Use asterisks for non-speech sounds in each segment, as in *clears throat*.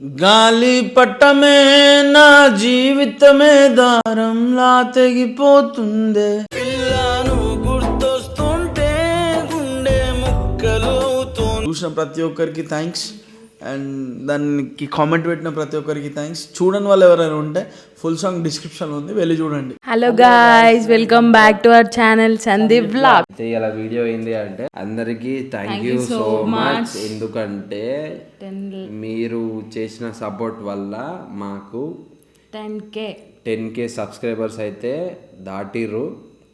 గాలి పట్టమే నా జీవితమే దారంలా తెగిపోతుందే. పిల్లను గుర్తొస్తుంటే గుండె ముక్కలు చూసిన ప్రతి ఒక్కరికి థ్యాంక్స్ అండ్ దానికి కామెంట్ పెట్టిన ప్రతి ఒక్కరికి థ్యాంక్స్ చూడని వాళ్ళు ఎవరైనా ఉంటే ఫుల్ సాంగ్ డిస్క్రిప్షన్ ఉంది వెళ్ళి చూడండి. Hello guys welcome back to our channel Sandeep blog అయితే ఇలా వీడియో ఏంది అంటే అందరికి థ్యాంక్ యూ సో మచ్ ఎందుకంటే మీరు చేసిన సపోర్ట్ వల్ల మాకు ten K ten K subscribers అయితే దాటిర్రు.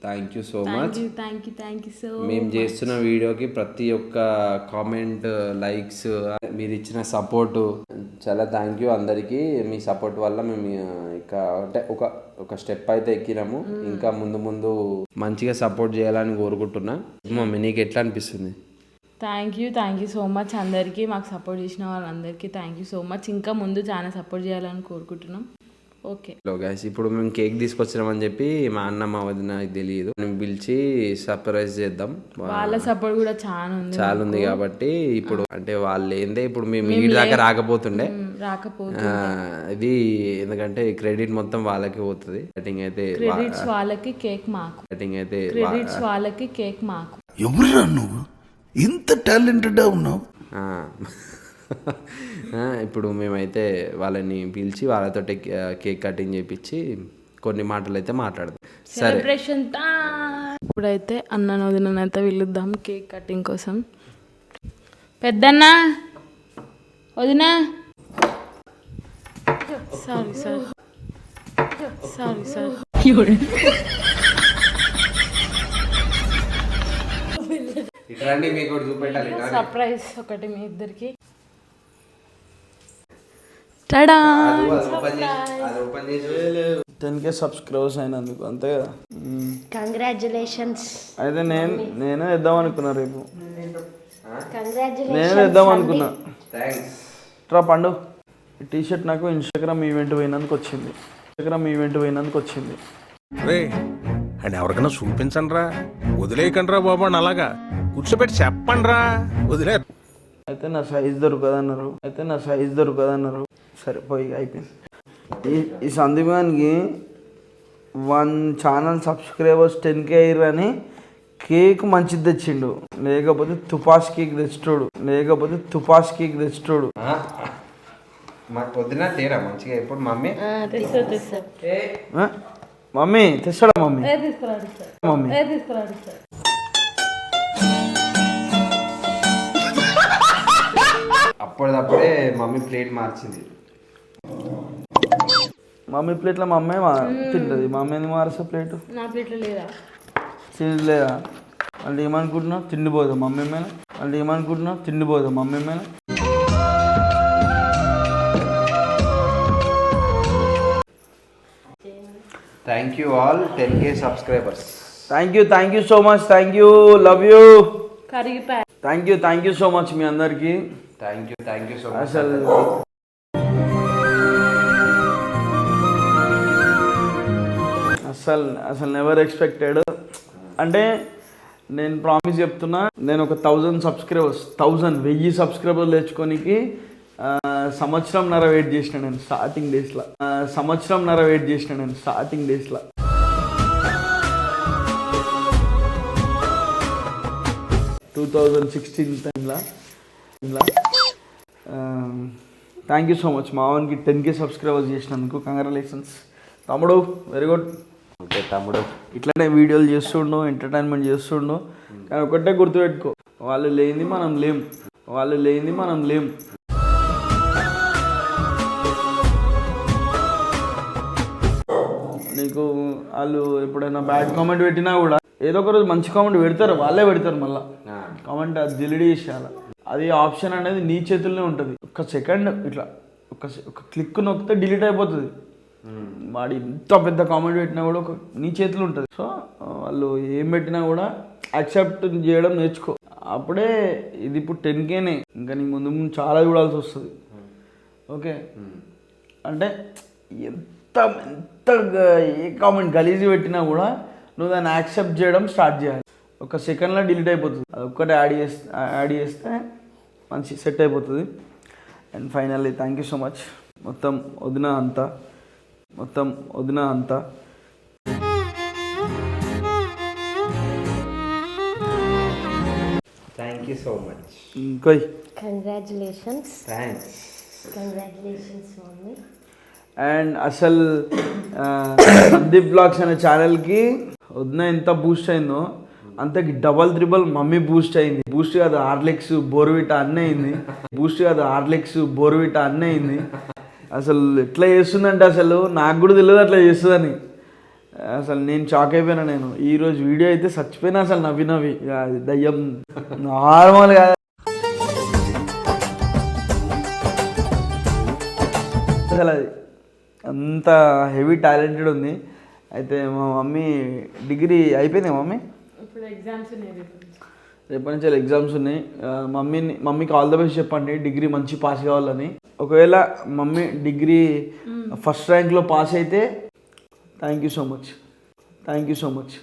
Thank you so much thank you thank you so మేము చేస్తున్న వీడియోకి ప్రతి ఒక్క కామెంట్ లైక్స్ మీరు ఇచ్చిన సపోర్ట్ చాలా థ్యాంక్ యూ అందరికీ. మీ సపోర్ట్ వల్ల మేము ఇక అంటే ఒక ఒక స్టెప్ అయితే ఎక్కినాము. ఇంకా ముందు ముందు మంచిగా సపోర్ట్ చేయాలని కోరుకుంటున్నా. మమ్మీ నీకు ఎట్లా అనిపిస్తుంది? Thank you thank you so much అందరికీ. మాకు సపోర్ట్ చేసిన వాళ్ళందరికీ థ్యాంక్ యూ సో మచ్ ఇంకా ముందు చాలా సపోర్ట్ చేయాలని కోరుకుంటున్నాం. ఓకే. ఇప్పుడు మేము కేక్ తీసుకొచ్చినామని చెప్పి మా అన్న మా వదిన తెలియదు. మేము పిలిచి సర్ప్రైజ్ చేద్దాం. వాళ్ళ సపోర్ట్ కూడా చాలా ఉంది చాలా ఉంది కాబట్టి ఇప్పుడు అంటే వాళ్ళు ఏందే ఇప్పుడు మేము ఈ దాకా రాకపోతుండే. రాకపోతే ఇది ఎందుకంటే క్రెడిట్ మొత్తం వాళ్ళకి పోతుంది. కటింగ్ అయితే క్రెడిట్స్ వాళ్ళకి కేక్ మాకు. కటింగ్ అయితే క్రెడిట్స్ వాళ్ళకి కేక్ మాకు. ఎవరురా నువ్వు? ఇంత టాలెంటెడ్ ఉన్నావు. ఇప్పుడు మేమైతే వాళ్ళని పిలిచి వాళ్ళతో కేక్ కటింగ్ చేపించి కొన్ని మాటలు అయితే మాట్లాడదాం. సరే. ఇప్పుడైతే అన్న వదినైతే పిలుద్దాం కేక్ కటింగ్ కోసం. పెద్దన్న వదినా. Sorry sir. Sorry sir. Surprise ఒకటి మీ ఇద్దరికి. టడా టెన్ కే సబ్స్క్రైబర్స్ అయినందుకు అంతే కదా. కంగ్రాచులేషన్స్ అయితే నేను నేనే ఇద్దాం అనుకున్నా రేపు. నేనే ఇద్దాం అనుకున్నా. ట్రా పండు. టీ షర్ట్ నాకు ఇన్స్టాగ్రామ్ ఈవెంట్ పోయినందుకు వచ్చింది. ఇన్స్టాగ్రామ్ ఈవెంట్ పోయినందుకు వచ్చింది. అండ్ ఎవరికైనా చూపించండి రా వదిలేయకండి రా బాబు అని అలాగా. కూర్చోబెట్టి చెప్పండి రా వదిలే. అయితే నా సైజ్ దొరకదన్నారు అయితే నా సైజ్ దొరకదన్నారు సరే పోయి అయిపోయింది. ఈ ఈ సందీపానికి one channel subscribers ten K అయ్యారని కేక్ మంచిది తెచ్చిండు. లేకపోతే తుపాస్ కేక్ తెచ్చుకోడు లేకపోతే తుపాస్ కేక్ తెచ్చుకోడు మాకు పొద్దున తేరా మంచిగా ఎప్పుడు మమ్మీ? మమ్మీ తెస్తాడా మమ్మీ? మమ్మీ. అప్పటిదప్పుడే మమ్మీ ప్లేట్ మార్చింది. మమ్మీ ప్లేట్లో మా అమ్మే మా తింటుంది. మా అమ్మ ఎందుకు మారుస్తా ప్లేట్? నా ప్లేట్లో లేదా? తినలేదా అంటే ఏమనుకుంటున్నావు తిండిపోదా. మమ్మీ మీద అంటే ఏమనుకుంటున్నావు తిండిపోదా. మమ్మీ మీద thank you all ten K subscribers thank you thank you so much thank you love you thank you thank you so much మీ అందరికీ. Thank you thank you so much అసలు అసలు అసలు నెవర్ ఎక్స్పెక్టెడ్ అంటే నేను promise చెప్తున్నా నేను ఒక thousand subscribers thousand వెయ్యి సబ్స్క్రైబర్లు తెచ్చుకోనికి సంవత్సరం నర వెయిట్ చేసిన నేను స్టార్టింగ్ డేస్లో సంవత్సరం నర వెయిట్ చేసిన నేను స్టార్టింగ్ డేస్లో టూ థౌజండ్ సిక్స్టీన్ టైంలో థ్యాంక్ యూ సో మచ్ మావన్కి టెన్ కే సబ్స్క్రైబర్స్ చేసినందుకు కంగ్రాచులేషన్స్ తమ్ముడు వెరీ గుడ్ తమ్ముడు. ఇట్లనే వీడియోలు చేస్తుండు ఎంటర్టైన్మెంట్ చేస్తుండు. కానీ ఒకటే గుర్తుపెట్టుకో వాళ్ళు లేనిది మనం లేం. వాళ్ళు లేనిది మనం లేం. నీకు వాళ్ళు ఎప్పుడైనా బ్యాడ్ కామెంట్ పెట్టినా కూడా ఏదో ఒక రోజు మంచి కామెంట్ పెడతారు వాళ్ళే పెడతారు మళ్ళీ. కామెంట్ అది డిలీట్ చేసేయాలి? అది ఆప్షన్ అనేది నీ చేతుల్లోనే ఉంటుంది. ఒక సెకండ్ ఇట్లా ఒక ఒక క్లిక్ నొక్కితే డిలీట్ అయిపోతుంది. వాడు ఎంత పెద్ద కామెంట్ పెట్టినా కూడా ఒక నీ చేతిలో ఉంటుంది. సో వాళ్ళు ఏం పెట్టినా కూడా యాక్సెప్ట్ చేయడం నేర్చుకో. అప్పుడే ఇది ఇప్పుడు టెన్ కేనే ఇంకా నీ ముందు ముందు చాలా చూడాల్సి వస్తుంది. ఓకే? అంటే ఎంత ఎంత ఏ కామెంట్ గలీజీ పెట్టినా కూడా నువ్వు దాన్ని యాక్సెప్ట్ చేయడం స్టార్ట్ చేయాలి. ఒక సెకండ్లో డిలీట్ అయిపోతుంది. అది ఒక్కటే యాడ్ చేస్తే యాడ్ చేస్తే మంచి సెట్ అయిపోతుంది. And finally thank you so much మొత్తం వదిన అంతా. మొత్తం వదిన అంతా. Thank you so much ఇంకోయ్. Congratulations thanks congratulations mummy and అసలు సందీప్ బ్లాగ్స్ అనే ఛానల్కి వదిన ఎంత బూస్ట్ అయిందో అంతకి డబల్ త్రిబల్ మమ్మీ బూస్ట్ అయింది. బూస్ట్ కాదు హార్లిక్స్ బోర్విటా అన్నీ అయింది. బూస్ట్ కాదు హార్లిక్స్ బోర్విటా అన్నీ అయింది. అసలు ఎట్లా చేస్తుందంటే అసలు నాకు కూడా తెలియదు అట్లా చేస్తుందని. అసలు నేను షాక్ అయిపోయినా నేను. ఈరోజు వీడియో అయితే చచ్చిపోయినా అసలు నవ్వి నవ్వి. దయ్యం. నార్మల్ కాదు అసలు అది అంత హెవీ టాలెంటెడ్ ఉంది. అయితే మా మమ్మీ డిగ్రీ అయిపోయింది మమ్మీ. రేపటి నుంచి ఎగ్జామ్స్ ఉన్నాయి. మమ్మీని మమ్మీకి ఆల్ ద బెస్ట్ చెప్పండి. డిగ్రీ మంచి పాస్ కావాలని. ఒకవేళ మమ్మీ డిగ్రీ ఫస్ట్ ర్యాంక్లో పాస్ అయితే thank you so much. Thank you so much.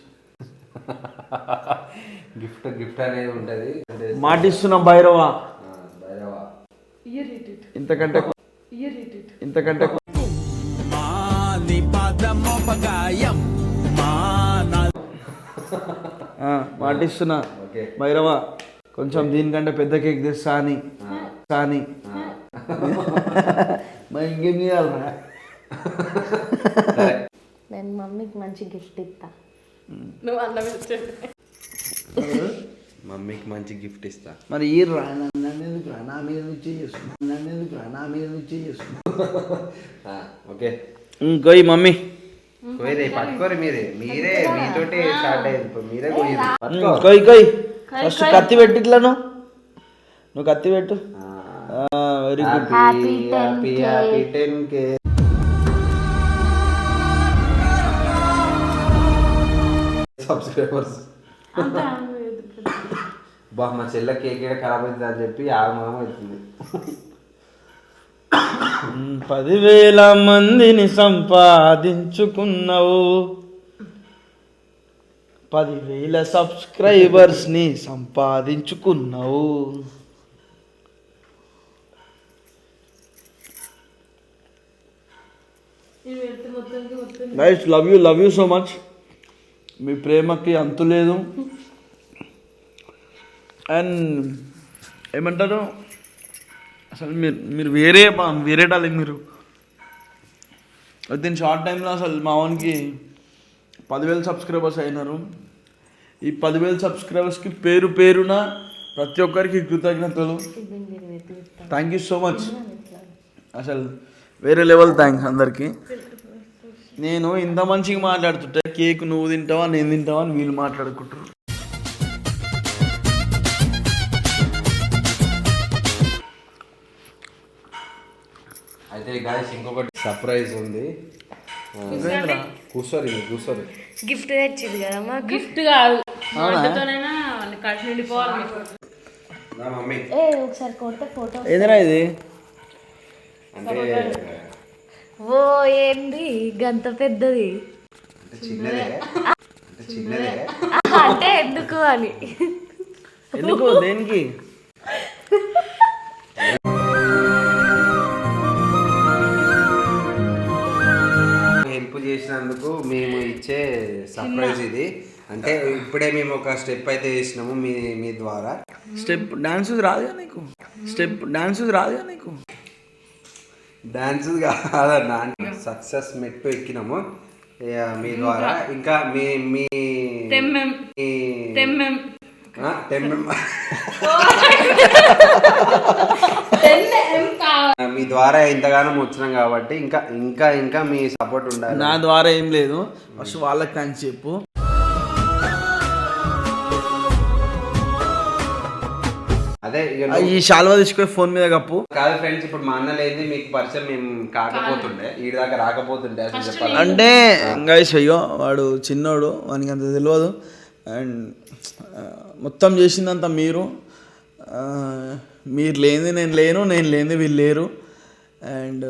*laughs* Gift gift అనేది ఉంటుంది. మాటిస్తున్న భైరవ. ఇంతకంటే ఇంతకంటే ఆ, మాటిస్తున్నా. ఓకే. భైరవ కొంచెం దీనికంటే పెద్ద కేక్ తెస్తా అని. అని. మరి ఇంకేం చేయాలరా నేను మమ్మీకి మంచి గిఫ్ట్ ఇస్తా. నువ్వు అన్నం ఇచ్చేది మమ్మీకి మంచి గిఫ్ట్ ఇస్తా. మరి ఈ రా నన్ను ఎందుకు రా? నా మీద నుంచి చేస్తున్నా నన్ను ఎందుకు రా? నా మీద నుంచి చేస్తున్నా ఓకే. ఇంకో ఈ మమ్మీ. కోయరే పట్టుకోరు మీరే. మీరే మీతోటే స్టార్ట్ ఇప్పుడు. మీరే కొయ్ కొయ్ ఫస్ట్ కత్తి పెట్టి ఇట్లా నువ్వు. నువ్వు కత్తి పెట్టు. Very good happy happy happy ten K subscribers బా మా చెల్ల కేక్ ఏడ ఖరాబ్ అవుతుంది అని చెప్పి ఆగమాగం అవుతుంది పదివేల మందిని సంపాదించుకున్నావు పదివేల సబ్స్క్రైబర్స్ని సంపాదించుకున్నావు నేను వెళ్తే మొత్తానికి మొత్తం guys love you love you so much మీ ప్రేమకి అంతు లేదు. అండ్ ఏమంటారు? అసలు మీరు మీరు వేరే వేరే టాలెంట్ మీరు. విత్ ఇన్ షార్ట్ టైంలో అసలు మా వానికి పదివేల సబ్స్క్రైబర్స్ అయినారు. ఈ పదివేల సబ్స్క్రైబర్స్కి పేరు పేరున ప్రతి ఒక్కరికి కృతజ్ఞతలు. థ్యాంక్ యూ సో మచ్ అసలు వేరే లెవెల్ థ్యాంక్స్ అందరికీ. నేను ఇంత మంచిగా మాట్లాడుతుంటే కేక్ నువ్వు తింటావా నేను తింటావా అని వీళ్ళు మాట్లాడుకుంటారు అయితే గాయస్ ఇంకొకటి సర్ప్రైజ్ ఉంది. కూర్చోరి కూర్చోరి గిఫ్ట్ తెచ్చింది గిఫ్ట్ కాదు వంటతోనైనా వాళ్ళని కలిసి నిండిపోవాలి మీకు. నా మమ్మీ. ఏ ఒకసారి కొడితే ఫోటో ఏదిరా ఇది? అంటే ఓ ఏంది? గంత పెద్దది. అంటే చిన్నదే. అంటే చిన్నదే. అంటే ఎందుకు అని. ఎందుకు? దేనికి? హెల్ప్ చేసినందుకు మేము ఇచ్చే సర్ప్రైజ్ ఇది. అంటే ఇప్పుడే మేము ఒక స్టెప్ అయితే వేసినాము మీ మీ ద్వారా. స్టెప్ డాన్స్ రాదుగా నీకు? స్టెప్ డాన్స్ రాదుగా నీకు? డాన్స్ కాదన్న సక్సెస్ మెట్టు ఎక్కినాము. మీ ద్వారా. ఇంకా. మీ మీ మీ ద్వారా ఇంతగానో వచ్చినాం కాబట్టి ఇంకా ఇంకా ఇంకా మీ సపోర్ట్ ఉండాలి. నా ద్వారా ఏం లేదు. ఫస్ట్ వాళ్ళకి థ్యాంక్స్ చెప్పు. అదే ఈ శాల్వా తీసుకొని ఫోన్ మీద కప్పు. కాదు ఫ్రెండ్స్ ఇప్పుడు మా అన్న లేని మీకు పరిచయం మేము కాకపోతుండే ఈ దాకా రాకపోతుండే అసలు చెప్పాలి అంటే గైస్ అయ్యో వాడు చిన్నోడు వానికి అంత తెలియదు అండ్ మొత్తం చేసిందంతా మీరు. మీరు లేనిది నేను లేను నేను లేనిది వీళ్ళు లేరు. అండ్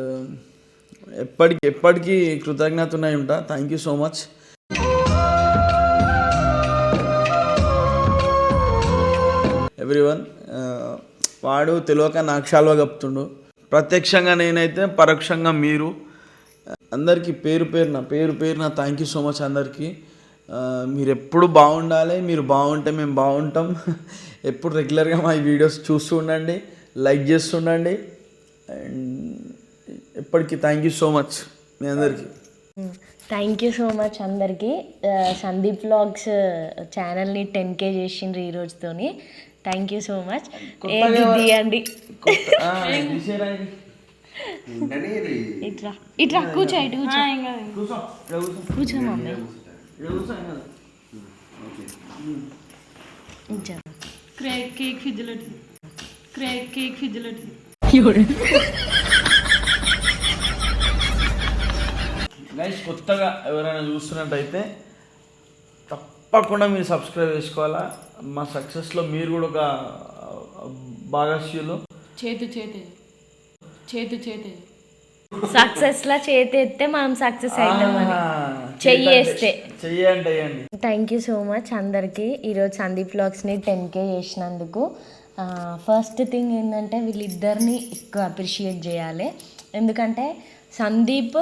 ఎప్పటికి ఎప్పటికీ కృతజ్ఞత ఉన్నాయి ఉంటా. Thank you so much everyone వాడు తెలియక నాకు షాల్వా కప్పుతుండు. ప్రత్యక్షంగా నేనైతే పరోక్షంగా మీరు. అందరికీ పేరు పేరున పేరు పేరున థ్యాంక్ యూ సో మచ్ అందరికీ. మీరు ఎప్పుడు బాగుండాలి మీరు బాగుంటే మేము బాగుంటాం. *laughs* ఎప్పుడు రెగ్యులర్గా మా వీడియోస్ చూస్తూ ఉండండి లైక్ చేస్తుండండి. అండ్ ఎప్పటికీ థ్యాంక్ యూ సో మచ్ మీ అందరికీ. థ్యాంక్ యూ సో మచ్ అందరికీ. సందీప్ బ్లాగ్స్ ఛానల్ని టెన్ కే చేసిండ్రు ఈ థ్యాంక్ యూ సో మచ్ తీయండి ఇట్లా ఇట్లా కూర్చో ఇటు కూర్చో. కూర్చో మమ్మీ. కూర్చో. క్రేక్ కేక్ ఫిజిలట్ క్రేక్ కేక్ ఫిజిలట్ గైస్ కొత్తగా ఎవరైనా చూస్తున్నట్టయితే తప్పకుండా మీరు సబ్స్క్రైబ్ చేసుకోవాలా? మా సక్సెస్లో మీరు కూడా ఒక భాగస్యులు. చేతు చేతే చేతు చేతే. సక్సెస్ లా చేతి ఎత్తే మనం సక్సెస్ అవుతామని చెయ్యి వేస్తే. చెయ్యి అంటే వేయండి థ్యాంక్ యూ సో మచ్ అందరికీ. ఈరోజు సందీప్ వ్లాగ్స్ని టెన్ కే చేసినందుకు. ఫస్ట్ థింగ్ ఏంటంటే వీళ్ళిద్దరిని ఎక్కువ అప్రిషియేట్ చేయాలి. ఎందుకంటే సందీప్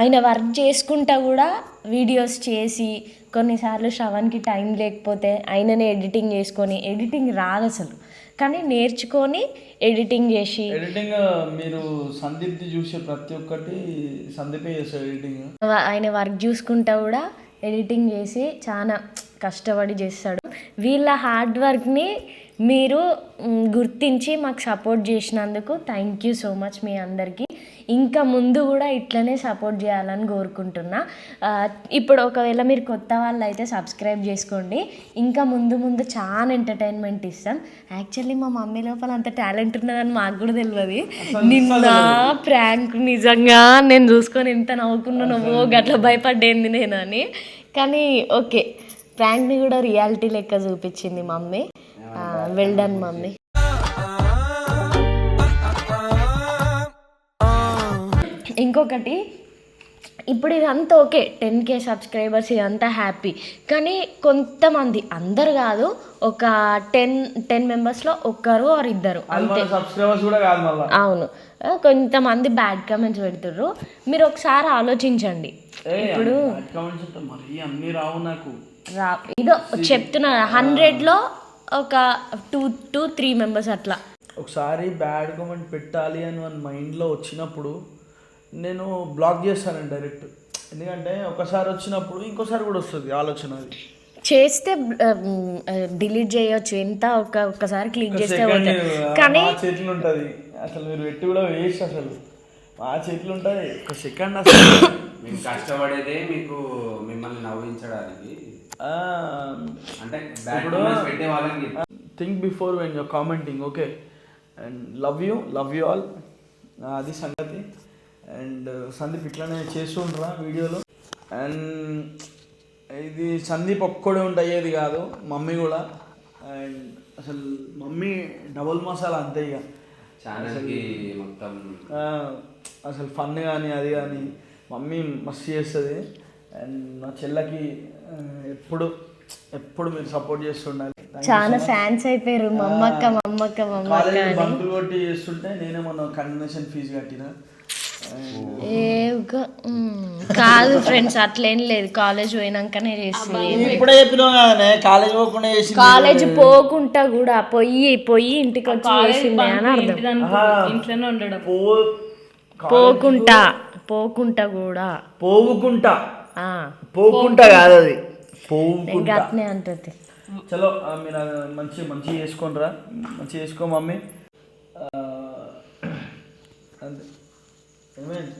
ఆయన వర్క్ చేసుకుంటా కూడా వీడియోస్ చేసి కొన్నిసార్లు శ్రవణ్కి టైం లేకపోతే ఆయననే ఎడిటింగ్ చేసుకొని ఎడిటింగ్ రాదు అసలు. కానీ నేర్చుకొని ఎడిటింగ్ చేసి ఎడిటింగ్ మీరు సందీప్ది చూసే ప్రతి ఒక్కటి సందీపే చేస్తారు ఎడిటింగ్. ఆయన వర్క్ చూసుకుంటా కూడా ఎడిటింగ్ చేసి చాలా కష్టపడి చేస్తాడు. వీళ్ళ హార్డ్ వర్క్ని మీరు గుర్తించి మాకు సపోర్ట్ చేసినందుకు థ్యాంక్ యూ సో మచ్ మీ అందరికీ. ఇంకా ముందు కూడా ఇట్లనే సపోర్ట్ చేయాలని కోరుకుంటున్నా. ఇప్పుడు ఒకవేళ మీరు కొత్త వాళ్ళు అయితే సబ్స్క్రైబ్ చేసుకోండి. ఇంకా ముందు ముందు చాలా ఎంటర్టైన్మెంట్ ఇస్తాం. యాక్చువల్లీ మా మమ్మీ లోపల అంత టాలెంట్ ఉన్నదని మాకు కూడా తెలియదు నిన్న ప్రాంక్ నిజంగా నేను చూసుకొని ఎంత నవ్వుకున్నానో ఓ గట్ల భయపడ్డేంది నేను అని కానీ ఓకే ప్రాంక్ని కూడా రియాలిటీ లెక్క చూపించింది మమ్మీ. Well done mummy. ఇంకొకటి ఇప్పుడు ఇదంతా ఓకే టెన్ కే సబ్స్క్రైబర్స్ ఇదంతా హ్యాపీ. కానీ కొంతమంది అందరు కాదు ఒక టెన్ టెన్ మెంబర్స్లో ఒక్కరు ఆర్ ఇద్దరు మన సబ్స్క్రైబర్స్ కూడా కాదు మళ్ళీ. అవును. కొంతమంది బ్యాడ్ కామెంట్స్ పెడుతుర్రు. మీరు ఒకసారి ఆలోచించండి. ఇప్పుడు అన్నీ రావు నాకు. రా ఇదో చెప్తున్నా హండ్రెడ్లో ఒక టూ టూ త్రీ మెంబర్స్ అట్లా. ఒకసారి బ్యాడ్ కామెంట్ పెట్టాలి అని మన మైండ్లో వచ్చినప్పుడు నేను బ్లాక్ చేస్తాను డైరెక్ట్ ఎందుకంటే ఒకసారి వచ్చినప్పుడు ఇంకోసారి కూడా వస్తుంది ఆలోచన అది. చేస్తే డిలీట్ చేయొచ్చు. ఎంత ఒక ఒక్కసారి క్లిక్ చేస్తే కానీ మా చేతిలో ఉంటుంది. అసలు మీరు పెట్టి కూడా వేస్ట్ అసలు. మా చేతిలో ఉంటుంది. ఒక సెకండ్ అసలు. కష్టపడేదే మీకు మిమ్మల్ని నవ్వించడానికి. అంటే పెట్టే వాళ్ళకి think before when your commenting okay and love you love you all అది సంగతి. అండ్ సందీప్ ఇట్లానే చేస్తుండ్రా వీడియోలు? అండ్ ఇది సందీప్ ఒక్కడే ఉంటే అయ్యేది కాదు మమ్మీ కూడా. అండ్ అసలు మమ్మీ డబుల్ మసాలా అంతే ఇక. ఛానల్కి మొత్తం ఆ, అసలు ఫన్ కానీ అది కానీ మమ్మీ మస్తు చేస్తుంది. అండ్ నా చెల్లకి ఎప్పుడు ఎప్పుడు మీరు సపోర్ట్ చేస్తుండాలి. చాలా. ఫ్యాన్స్ అయిపోయారు. మమ్మక్క మమ్మక్క మమ్మక్క బంకులు కొట్టి చేస్తుంటే నేనే మొన్న కండోనేషన్ ఫీజు కట్టిన. కాదు ఫ్రెండ్స్ అట్లేం లేదు. కాలేజ్ పోయినాకనే చేస్తుంది ఇప్పుడే కాలేజ్ పోకుండా చేసి కాలేజ్ పోకుండా కూడా పొయ్యి పొయ్యి ఇంటికి వచ్చి చేసింది అని అర్థం. ఇంట్లోనే ఉండడం. పో పోకుంటా పోకుంటా కూడా. పోవుకుంటా ఆ, పోకుంటా కాదు అది. గట్నే అంటది. చలో ఆ, మీరు మంచి మంచి చేసుకోనరా మంచి చేసుకో మమ్మీ. ఆ, అంతే. ఏమైంది?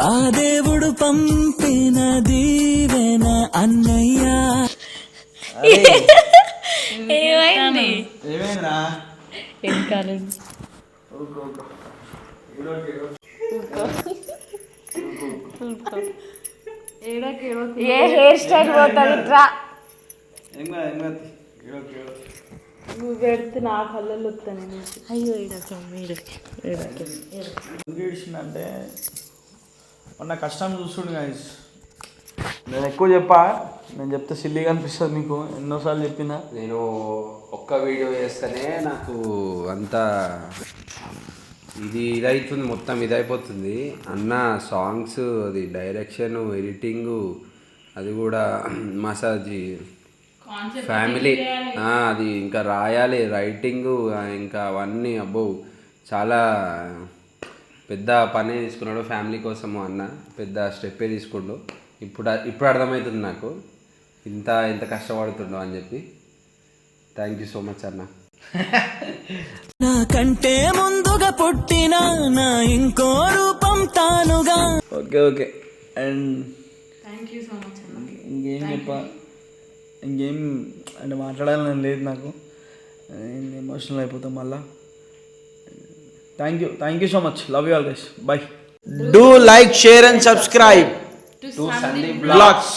ఆ దేవుడు పంపిన దీవెన అన్నయ్య. ఏమైంది? ఏమైందిరా? వెనకాల ఊరుకో, ఊరుకో. ఈరోజు, ఈరోజు. ఏ హెయిర్ స్టైల్ పోతుంది ఈరోజు. నువ్వు పెడితే నా కళ్ళల్లో వస్తాను అయ్యో ఏడిచిందంటే మొన్న కష్టం చూస్తుండు గాయస్ నేను ఎక్కువ చెప్పా నేను చెప్తే సిల్లీగా అనిపిస్తుంది మీకు. ఎన్నోసార్లు చెప్పినా. నేను ఒక్క వీడియో చేస్తేనే నాకు అంత ఇది ఇదైతుంది మొత్తం ఇదైపోతుంది. అన్న సాంగ్స్ అది డైరెక్షన్ ఎడిటింగ్ అది కూడా *clears throat* మసాజ్ ఫ్యామిలీ. అది ఇంకా రాయాలి రైటింగ్ ఇంకా అవన్నీ అబ్బో చాలా పెద్ద పనే తీసుకున్నాడు ఫ్యామిలీ కోసము అన్న. పెద్ద స్టెప్పే తీసుకుండు. ఇప్పుడు ఇప్పుడు అర్థమవుతుంది నాకు. ఇంత ఎంత కష్టపడుతుండో అని చెప్పి. థ్యాంక్ యూ సో మచ్ అన్న. నాకంటే ముందుగా పుట్టిన నా ఇంకో రూపం తానుగా. Okay okay. And thank you so much ఇంకేం చెప్ప? ఇంకేం అంటే మాట్లాడాలని లేదు నాకు. ఎమోషనల్ అయిపోతాం మళ్ళా. Thank you thank you so much love you all guys bye do like share and subscribe to Sandeep blogs